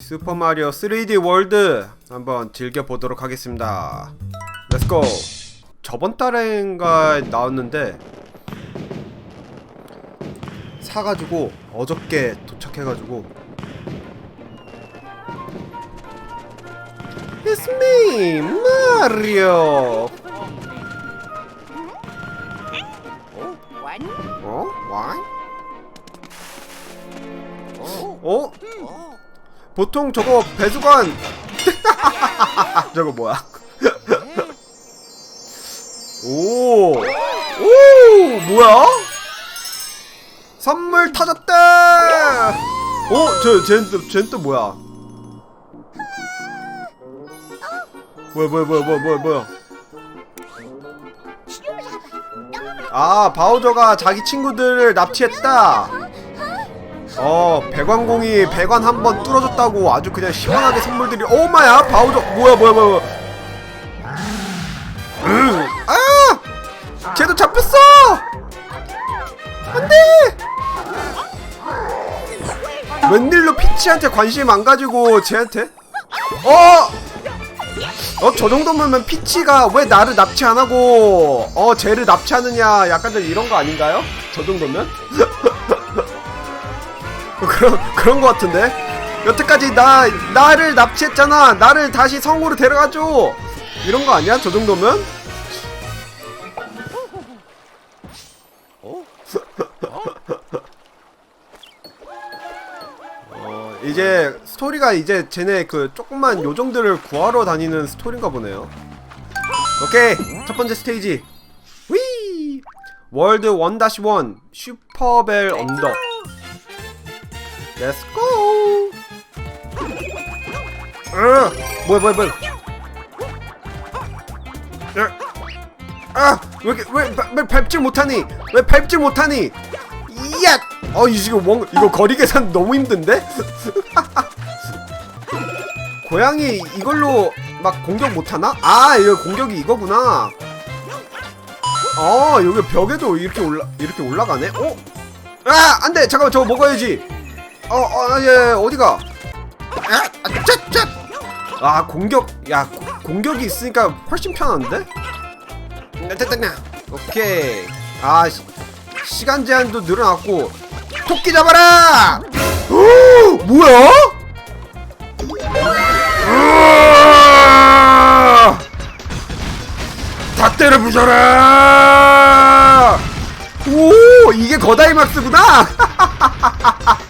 슈퍼마리오 3D 월드 한번 즐겨보도록 하겠습니다 렛츠고 저번 달인가 나왔는데 사가지고 어저께 도착해가지고 It's me, Mario. 어? Why? Oh. 어? 보통 저거 배수관 저거 뭐야? 오, 오, 뭐야? 선물 터졌다. 어, 저 쟤는 또 쟤는 또 뭐야? 뭐야 뭐야 뭐야 뭐야 뭐야 뭐야? 아 바우저가 자기 친구들을 납치했다. 어 배관공이 배관 한 번 뚫어줬다고 아주 그냥 시원하게 선물들이 오마야 바우저 뭐야 뭐야 뭐야 음, 아 쟤도 잡혔어. 안돼. 웬일로 피치한테 관심 안 가지고 쟤한테? 어? 어, 저 정도면 피치가 왜 나를 납치 안 하고, 어, 쟤를 납치하느냐, 약간 좀 이런 거 아닌가요? 저 정도면? 그런, 그런 거 같은데? 여태까지 나, 나를 납치했잖아. 나를 다시 성으로 데려가줘. 이런 거 아니야? 저 정도면? 어, 이제 스토리가 이제 쟤네 그 조그만 요정들을 구하러 다니는 스토리인가 보네요. 오케이 첫 번째 스테이지 위 월드 1-1 슈퍼벨 언덕 렛츠고 으 뭐야 뭐야 뭐야 으, 아! 왜, 이렇게- 왜, 왜, 왜 밟질 못하니? 왜 밟질 못하니? 이야! 어, 이 지금 뭔, 이거 거리 계산 너무 힘든데? 고양이 이걸로 막 공격 못하나? 아, 이거 공격이 이거구나. 어, 여기 벽에도 이렇게 올라, 이렇게 올라가네? 어? 아, 안 돼! 잠깐만, 저거 먹어야지! 어, 어, 예, 예, 어디가? 아, 아, cat! 아, 공격, 야, 고- 공격이 있으니까 훨씬 편한데? 됐다, 오케이. 아, 시, 시간 제한도 늘어났고, 토끼 잡아라! 오, 뭐야? 다 때려 부셔라! 오, 이게 거다이막스구나!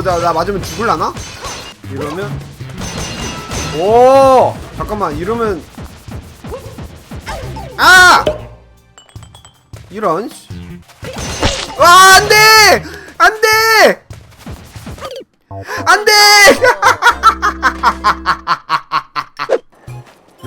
이거 나, 나 맞으면 죽을라나? 이러면? 오! 잠깐만 이러면. 아! 이런 씨. 와 안돼! 안돼! 안돼!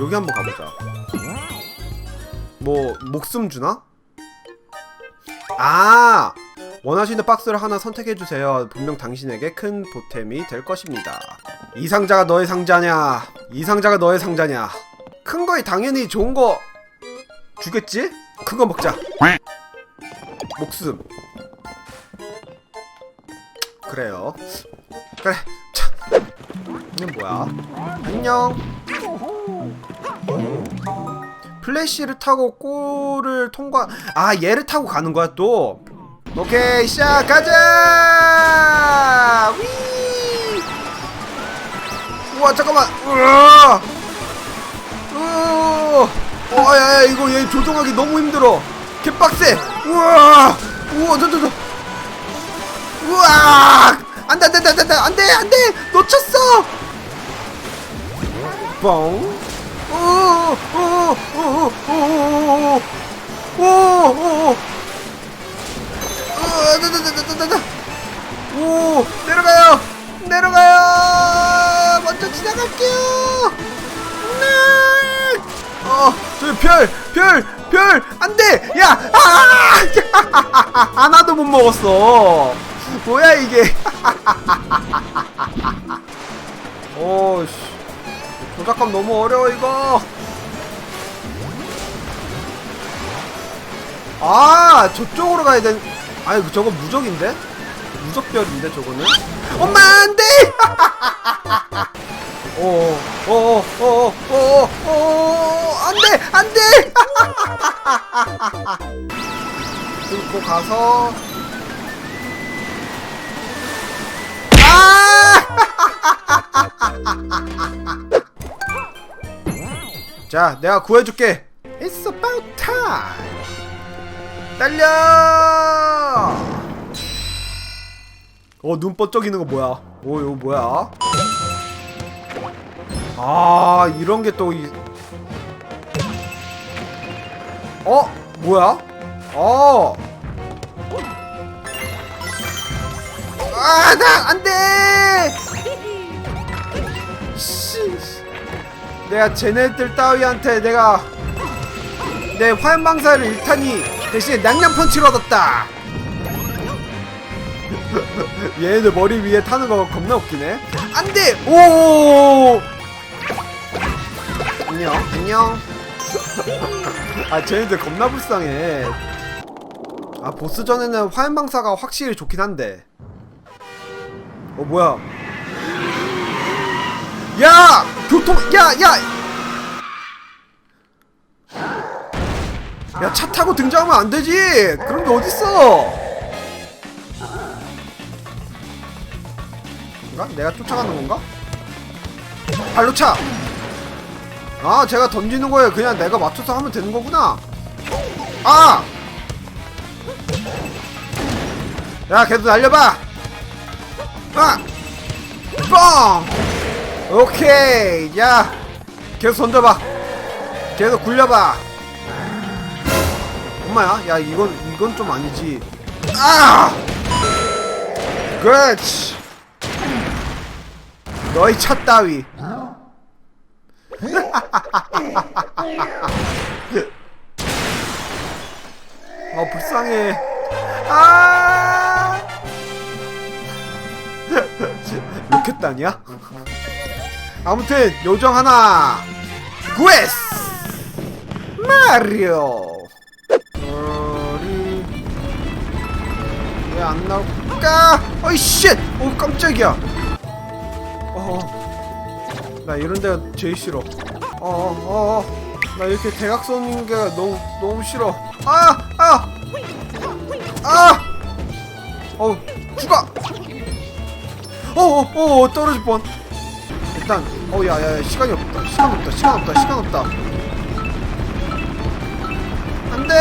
여기 한번 가보자. 뭐 목숨 주나? 아 원하시는 박스를 하나 선택해주세요. 분명 당신에게 큰 보탬이 될 것입니다. 이 상자가 너의 상자냐? 이 상자가 너의 상자냐? 큰 거에 당연히 좋은 거 주겠지? 큰거 먹자. 목숨. 그래요. 그래. 자. 이건 뭐야? 안녕. 플래시를 타고 골을 통과. 아 얘를 타고 가는 거야 또. 오케이 시작하자. 위. 우와 잠깐만. 우와. 우와. 어, 야, 야, 이거 얘 조종하기 너무 힘들어. 개빡세. 우와. 우와, 저, 저, 저. 우와. 안 돼, 안 돼, 안 돼, 안 돼, 안 돼, 안 돼. 놓쳤어. 뻥. 오, 하나도 못 먹었어. 뭐야, 이게. 오, 씨. 조작감 너무 어려워, 이거. 아 저쪽으로 가야 된 아니 저거 무적인데? 무적별인데 저거는? 엄마 안돼! 어어어어어어어 안돼 안돼! 들고 가서 아! 자, 내가 구해줄게. It's about time. 달려! 어, 눈 번쩍이는 거 뭐야? 오, 이거 뭐야? 아, 이런 게 또 이... 어? 뭐야? 어. 아, 나, 안 돼! 씨. 내가 쟤네들 따위한테 내가 내 화염방사를 일타니 대신에 낭냥 펀치를 얻었다. 얘네들 머리 위에 타는 거 겁나 웃기네. 안 돼! 오! 안녕, 안녕. 아, 쟤네들 겁나 불쌍해. 아, 보스전에는 화염방사가 확실히 좋긴 한데. 어, 뭐야. 야! 교통, 야, 야! 야, 차 타고 등장하면 안 되지! 그런 게 어딨어! 뭔가? 내가 쫓아가는 건가? 발로 차! 아, 제가 던지는 거에 그냥 내가 맞춰서 하면 되는 거구나! 아! 야, 계속 날려봐! 아! 뻥! 오케이. 야 계속 던져봐. 계속 굴려봐. 엄마야 야 이건 이건 좀 아니지. 아! 그렇지. 너희 차 따위. 어 불쌍해. 아 로켓단이야? 아무튼 요정 하나 구에스 마리오 왜안 나올까? 어이 쉣! 오 깜짝이야 어나 이런 데가 제일 싫어 어 어 어 나 이렇게 대각선인 게 너무 너무 싫어 아! 아! 아! 어우 죽어! 어어어 떨어질 뻔. 일단 어 야야 시간이 없다. 시간 없다 시간 없다 시간 없다. 안돼!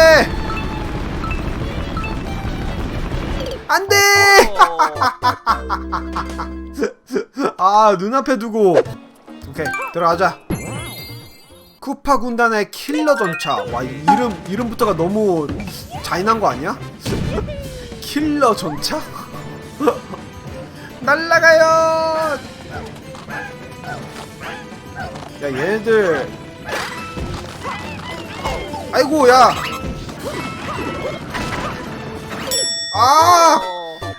안돼! 아 눈앞에 두고. 오케이 들어가자. 쿠파 군단의 킬러 전차. 와 이름 이름부터가 너무 잔인한 거 아니야? 킬러 전차 날라가요! 야 얘네들. 아이고 야. 아!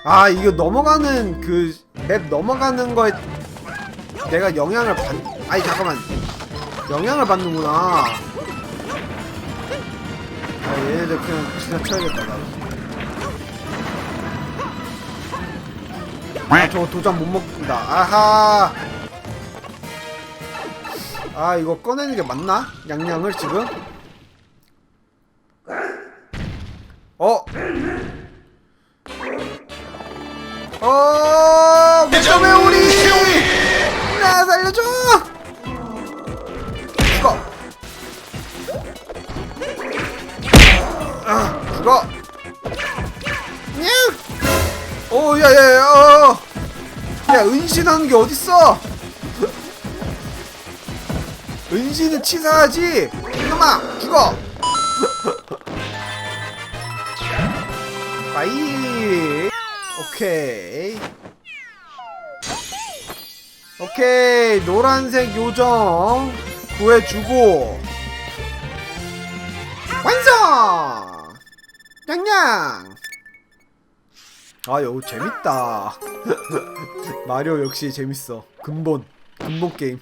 아 이거 넘어가는 그 맵 넘어가는 거에 내가 영향을 받 아니 잠깐만. 영향을 받는구나. 아 얘네들 그냥 지나쳐야겠다 나 아, 저거 도장 못 먹는다 아하 아 이거 꺼내는 게 맞나? 양양을 지금? 어? 어? 무덤의 우리! 나 살려줘! 죽어! 아 죽어! 냥! 오 야 야 야 어. 야 은신하는 게 어딨어? 은신은 치사하지 이놈아 죽어 빠이 오케이 오케이 노란색 요정 구해주고 완성 냥냥 아 여우 재밌다. 마리오 역시 재밌어. 근본. 근본 게임